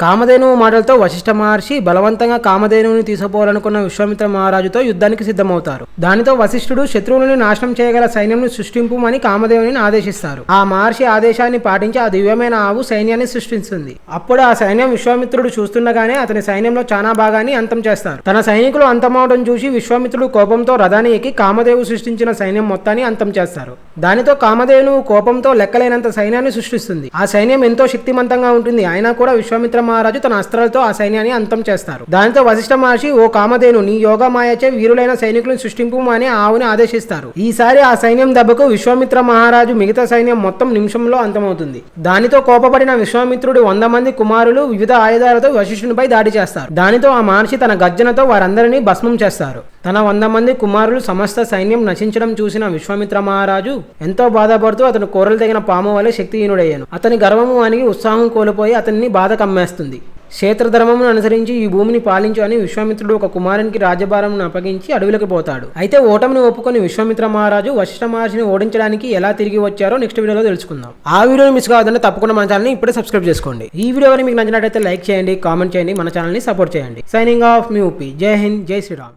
కామధేనువు మాటలతో వశిష్ఠ మహర్షి బలవంతంగా కామధేనువుని తీసుకోవాలనుకున్న విశ్వామిత్ర మహారాజుతో యుద్ధానికి సిద్ధమవుతారు. దానితో వశిష్ఠుడు శత్రువులను నాశనం చేయగల సైన్యంను సృష్టింపుమని కామదేవుని ఆదేశిస్తారు. ఆ మహర్షి ఆదేశాన్ని పాటించి ఆ దివ్యమైన ఆవు సైన్యాన్ని సృష్టిస్తుంది అప్పుడు ఆ సైన్యం విశ్వామిత్రుడు చూస్తుండగానే అతని సైన్యంలో చాలా భాగాన్ని అంతం చేస్తారు. తన సైనికులు అంతమవడం చూసి విశ్వామిత్రుడు కోపంతో రథాన్ని ఎక్కి కామదేవు సృష్టించిన సైన్యం మొత్తాన్ని అంతం చేస్తారు. దానితో కామదేవును కోపంతో లెక్కలేనంత సైన్యాన్ని సృష్టిస్తుంది. ఆ సైన్యం ఎంతో శక్తిమంతంగా ఉంటుంది. అయినా కూడా విశ్వామిత్ర మహారాజు తన అస్త్రాలతో ఆ సైన్యాన్ని అంతం చేస్తారు. దానితో వశిష్ఠ మహర్షి ఓ కామధేను నీ యోగ మాయచే వీరులైన సైనికులను సృష్టింపు అని ఆవుని ఆదేశిస్తారు. ఈసారి ఆ సైన్యం దెబ్బకు విశ్వామిత్ర మహారాజు మిగతా సైన్యం మొత్తం నిమిషంలో అంతమవుతుంది. దానితో కోపపడిన విశ్వామిత్రుడు వంద మంది కుమారులు వివిధ ఆయుధాలతో వశిష్ఠునిపై దాడి చేస్తారు. దానితో ఆ మహర్షి తన గర్జనతో వారందరినీ భస్మం చేస్తారు. తన వంద మంది కుమారులు సమస్త సైన్యం నశించడం చూసిన విశ్వామిత్ర మహారాజు ఎంతో బాధపడుతూ అతను కోరలు తగిన పాము వలె శక్తిహీనుడయ్యాను. అతని గర్వము అనిగి ఉత్సాహం కోల్పోయి అతన్ని బాధ కమ్మేస్తుంది. క్షేత్రధర్మమును అనుసరించి ఈ భూమిని పాలించు అని విశ్వామిత్రుడు ఒక కుమారునికి రాజ్యభారం అప్పగించి అడవులకు పోతాడు. అయితే ఓటమిని ఒప్పుకొని విశ్వామిత్ర మహారాజు వశిష్ఠ మహర్షిని ఓడించడానికి ఎలా తిరిగి వచ్చారో నెక్స్ట్ వీడియోలో తెలుసుకుందాం. ఆ వీడియోని మిస్ కావద్దంటే తప్పకుండా మన ఛానల్ని ఇప్పుడే సబ్స్క్రైబ్ చేసుకోండి. ఈ వీడియో మీకు నచ్చినట్లయితే లైక్ చేయండి కామెంట్ చేయండి మన ఛానల్ని సపోర్ట్ చేయండి. సైనింగ్ ఆఫ్ మీ ఉపి జై హింద్ జై శ్రీరామ్.